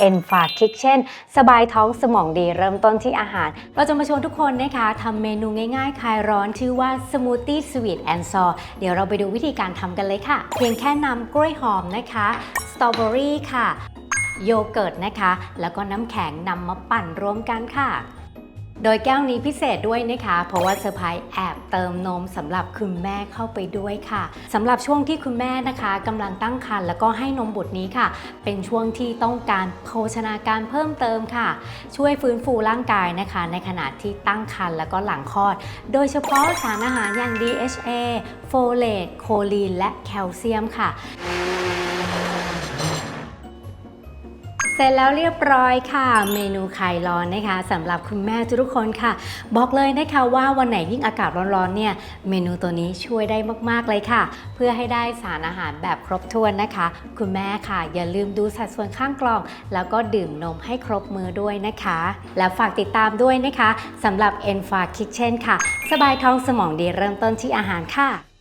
เอ็นฟาคิกเช่น สบายท้องสมองดีเริ่มต้นที่อาหาร เราจะมาชวนทุกคนนะคะทำเมนูง่ายๆ คลายร้อนชื่อว่าสมูทตี้สวีทแอนด์ซอเดี๋ยวเราไปดูวิธีการทำกันเลยค่ะ เพียงแค่นำกล้วยหอมนะคะสตรอเบอรี่ค่ะ โยเกิร์ตนะคะ แล้วก็น้ำแข็งนำมาปั่นรวมกันค่ะ โดยแก้วนี้พิเศษด้วยนะคะ เพราะว่าเซอร์ไพรส์แอบเติมนมสำหรับคุณแม่เข้าไปด้วยค่ะสำหรับช่วงที่คุณแม่นะคะกำลังตั้งครรภ์แล้วก็ให้นมบุตรนี้ค่ะ เป็นช่วงที่ต้องการโภชนาการเพิ่มเติมค่ะ ช่วยฟื้นฟูร่างกายนะคะ ในขณะที่ตั้งครรภ์แล้วก็หลังคลอด โดยเฉพาะสารอาหารอย่าง DHA โฟเลตโคลีนและแคลเซียมค่ะ เสร็จแล้วเรียบร้อยค่ะ เมนูไข่ร้อนนะคะสำหรับคุณแม่ทุกคนค่ะ บอกเลยนะคะว่าวันไหนยิ่งอากาศร้อนๆเนี่ยเมนูตัวนี้ช่วยได้มากๆเลยค่ะ เพื่อให้ได้สารอาหารแบบครบถ้วนนะคะ คุณแม่ค่ะ อย่าลืมดูสัดส่วนข้างกล่อง แล้วก็ดื่มนมให้ครบมือด้วยนะคะ แล้วฝากติดตามด้วยนะคะสำหรับ e n f a Kitchen ค่ะ สบายท้องสมองดีเริ่มต้นที่อาหารค่ะ